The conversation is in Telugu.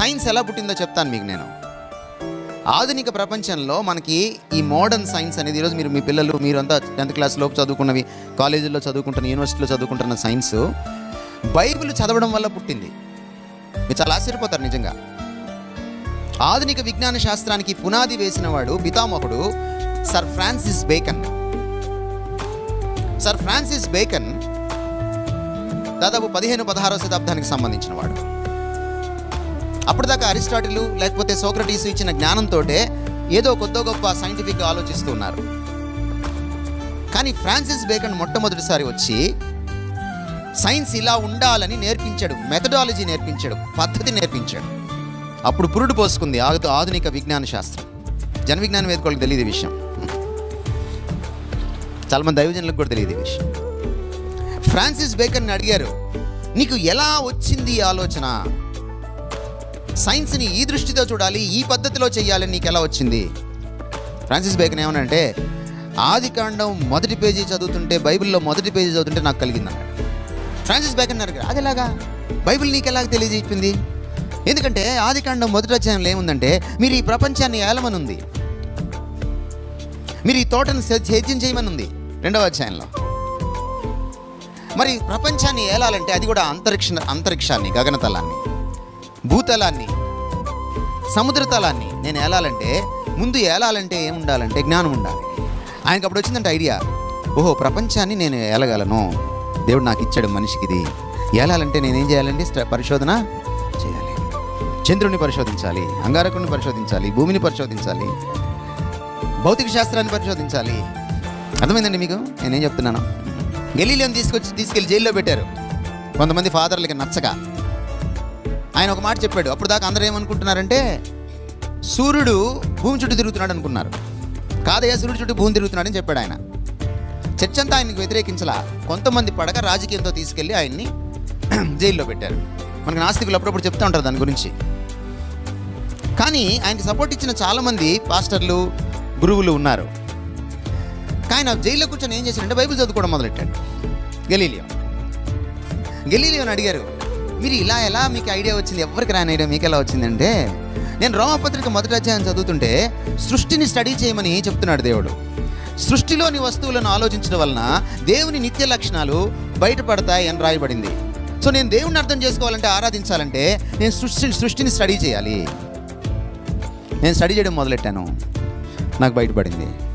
సైన్స్ ఎలా పుట్టిందో చెప్తాను మీకు నేను. ఆధునిక ప్రపంచంలో మనకి ఈ మోడర్న్ సైన్స్ అనేది ఈరోజు మీరు మీ పిల్లలు మీరంతా టెన్త్ క్లాస్లోపు చదువుకున్నవి కాలేజీలో చదువుకుంటున్న యూనివర్సిటీలో చదువుకుంటున్న సైన్స్ బైబిల్ చదవడం వల్ల పుట్టింది. మీరు చాలా ఆశ్చర్యపోతారు నిజంగా. ఆధునిక విజ్ఞాన శాస్త్రానికి పునాది వేసిన వాడు పితామహుడు sir Francis Bacon. Sir Francis Bacon దాదాపు పదిహేను పదహారవ శతాబ్దానికి సంబంధించిన వాడు. అప్పటిదాకా అరిస్టాటిల్ లేకపోతే సోక్రటీస్ ఇచ్చిన జ్ఞానంతో ఏదో కొత్త గొప్ప సైంటిఫిక్గా ఆలోచిస్తూ ఉన్నారు. కానీ ఫ్రాన్సిస్ బేకన్ మొట్టమొదటిసారి వచ్చి సైన్స్ ఇలా ఉండాలని నేర్పించాడు మెథడాలజీ నేర్పించాడు పద్ధతి నేర్పించాడు. అప్పుడు పురుడు పోసుకుంది ఆధునిక విజ్ఞాన శాస్త్రం. జన విజ్ఞాన వేదికలకు తెలియదు విషయం. చాలామంది దైవజనులకు కూడా తెలియదు విషయం. ఫ్రాన్సిస్ బేకన్ అడిగారు నీకు ఎలా వచ్చింది ఆలోచన? సైన్స్ని ఈ దృష్టితో చూడాలి ఈ పద్ధతిలో చేయాలని నీకు ఎలా వచ్చింది? ఫ్రాన్సిస్ బేకన్ ఏమనంటే ఆది కాండం మొదటి పేజీ చదువుతుంటే బైబిల్లో మొదటి పేజీ చదువుతుంటే నాకు కలిగింది అన్నాడు ఫ్రాన్సిస్ బేకన్ అన్నారు అది ఎలాగా బైబిల్ నీకు ఎలాగ తెలియజేయింది ఎందుకంటే ఆది కాండం మొదటి అధ్యాయంలో ఏముందంటే మీరు ఈ ప్రపంచాన్ని ఏలమని ఉంది మీరు ఈ తోటను సేద్యం చేయమని ఉంది రెండవ అధ్యాయంలో. మరి ప్రపంచాన్ని ఏలాలంటే అది కూడా అంతరిక్ష అంతరిక్షాన్ని గగనతలాన్ని. భూతలాన్ని సముద్రతలాన్ని నేను ఏలాలంటే ముందు ఏలాలంటే ఏం ఉండాలంటే జ్ఞానం ఉండాలి. ఆయనకు అప్పుడు వచ్చిందంటే ఐడియా ఓహో ప్రపంచాన్ని నేను ఏలగలను. దేవుడు నాకు ఇచ్చాడు మనిషికి ఇది. ఏలాలంటే నేనేం చేయాలండి పరిశోధన చేయాలి. చంద్రుని పరిశోధించాలి అంగారకుడిని పరిశోధించాలి భూమిని పరిశోధించాలి భౌతిక శాస్త్రాన్ని పరిశోధించాలి. అర్థమైందండి మీకు? నేనేం చెప్తున్నాను? గెలీలియన్ తీసుకొచ్చి తీసుకెళ్ళి జైల్లో పెట్టారు. కొంతమంది ఫాదర్లకి నచ్చక. ఆయన ఒక మాట చెప్పాడు. అప్పుడు దాకా అందరూ ఏమనుకుంటున్నారంటే సూర్యుడు భూమి చుట్టూ తిరుగుతున్నాడు అనుకున్నారు. కాదయ్యా సూర్యుడు చుట్టూ భూమి తిరుగుతున్నాడని చెప్పాడు ఆయన. చర్చ అంతా ఆయనకు వ్యతిరేకించలా. కొంతమంది పడక రాజకీయంతో తీసుకెళ్ళి ఆయన్ని జైల్లో పెట్టారు. మనకి నాస్తికులు అప్పుడప్పుడు చెప్తూ ఉంటారు దాని గురించి. కానీ ఆయనకి సపోర్ట్ ఇచ్చిన చాలామంది పాస్టర్లు గురువులు ఉన్నారు. కానీ ఆయన జైల్లో కూర్చొని ఏం చేశాడంటే బైబిల్ చదువుకోవడం మొదలెట్టాడు. గెలీలియో. గెలీలియోని అడిగారు మీరు ఇలా ఎలా మీకు ఐడియా వచ్చింది? ఎవరికి రాని ఐడియా మీకు ఎలా వచ్చిందంటే నేను రోమపత్రిక మొదటి అధ్యాయం చదువుతుంటే సృష్టిని స్టడీ చేయమని చెప్తున్నాడు దేవుడు. సృష్టిలోని వస్తువులను ఆలోచించడం వలన దేవుని నిత్య లక్షణాలు బయటపడతాయి అని రాయబడింది. సో నేను దేవుని అర్థం చేసుకోవాలంటే ఆరాధించాలంటే నేను సృష్టి సృష్టిని స్టడీ చేయాలి. నేను స్టడీ చేయడం మొదలెట్టాను. నాకు బయటపడింది.